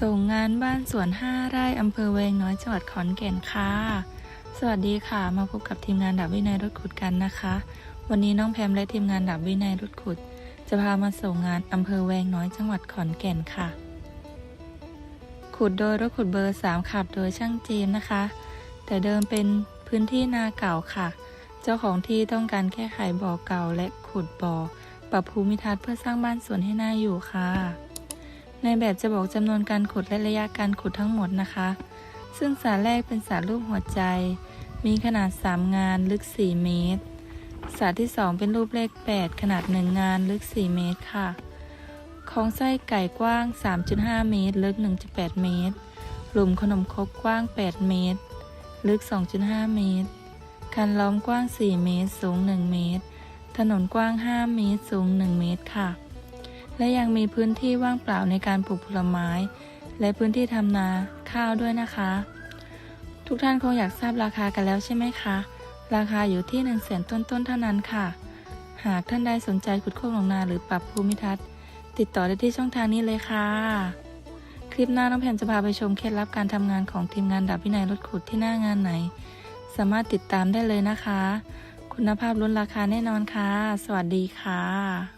ส่งงานบ้านสวน 5 ไร่อำเภอเวงน้อยจังหวัดขอนแก่นค่ะ สวัสดีค่ะ มาพบกับทีมงานดับวินัยรถขุดกันนะคะ วันนี้น้องแพมและทีมงานดับวินัยรถขุด จะพามาส่งงานอำเภอแวงน้อยจังหวัดขอนแก่นค่ะ ขุดโดยรถขุดเบอร์ 3 ขับโดยช่างเจมส์นะคะ แต่เดิมเป็นพื้นที่นาเก่าค่ะ เจ้าของที่ต้องการแก้ไขบ่อเก่าและขุดบ่อปรับภูมิทัศน์เพื่อสร้างบ้านสวนให้น่าอยู่ค่ะ ในแบบจะบอกจำนวนการขุดและระยะการขุดทั้งหมดนะคะ ซึ่งสรแรกเป็นสรรูปหัวใจ มีขนาด 3 งานลึก 4 เมตรสรที่ 2 เป็นรูปเลข 8 ขนาด 1 งานลึก 4 เมตรค่ะ ของไส้ไก่กว้าง 3.5 เมตร ลึก 1.8 เมตร หลุมขนมครกกว้าง 8 เมตร ลึก 2.5 เมตร คันล้อมกว้าง 4 เมตร สูง 1 เมตร ถนนกว้าง 5 เมตร สูง 1 เมตรค่ะ และยังมีพื้นที่ว่างเปล่าในการปลูกผลไม้ และพื้นที่ทำนาข้าวด้วยนะคะ ทุกท่านคงอยากทราบราคากันแล้วใช่ไหมคะ ราคาอยู่ที่1นึ่งแสนต้นๆเท่านั้นค่ะ หากท่านใดสนใจขุดโคกหนองนาหรือปรับภูมิทัศน์ ติดต่อได้ที่ช่องทางนี้เลยค่ะ คลิปหน้าน้องแพมจะพาไปชมเคล็ดลับการทำงานของทีมงานดับวินัยรถขุดที่หน้างานไหน สามารถติดตามได้เลยนะคะ คุณภาพล้นราคาแน่นอนค่ะ สวัสดีค่ะ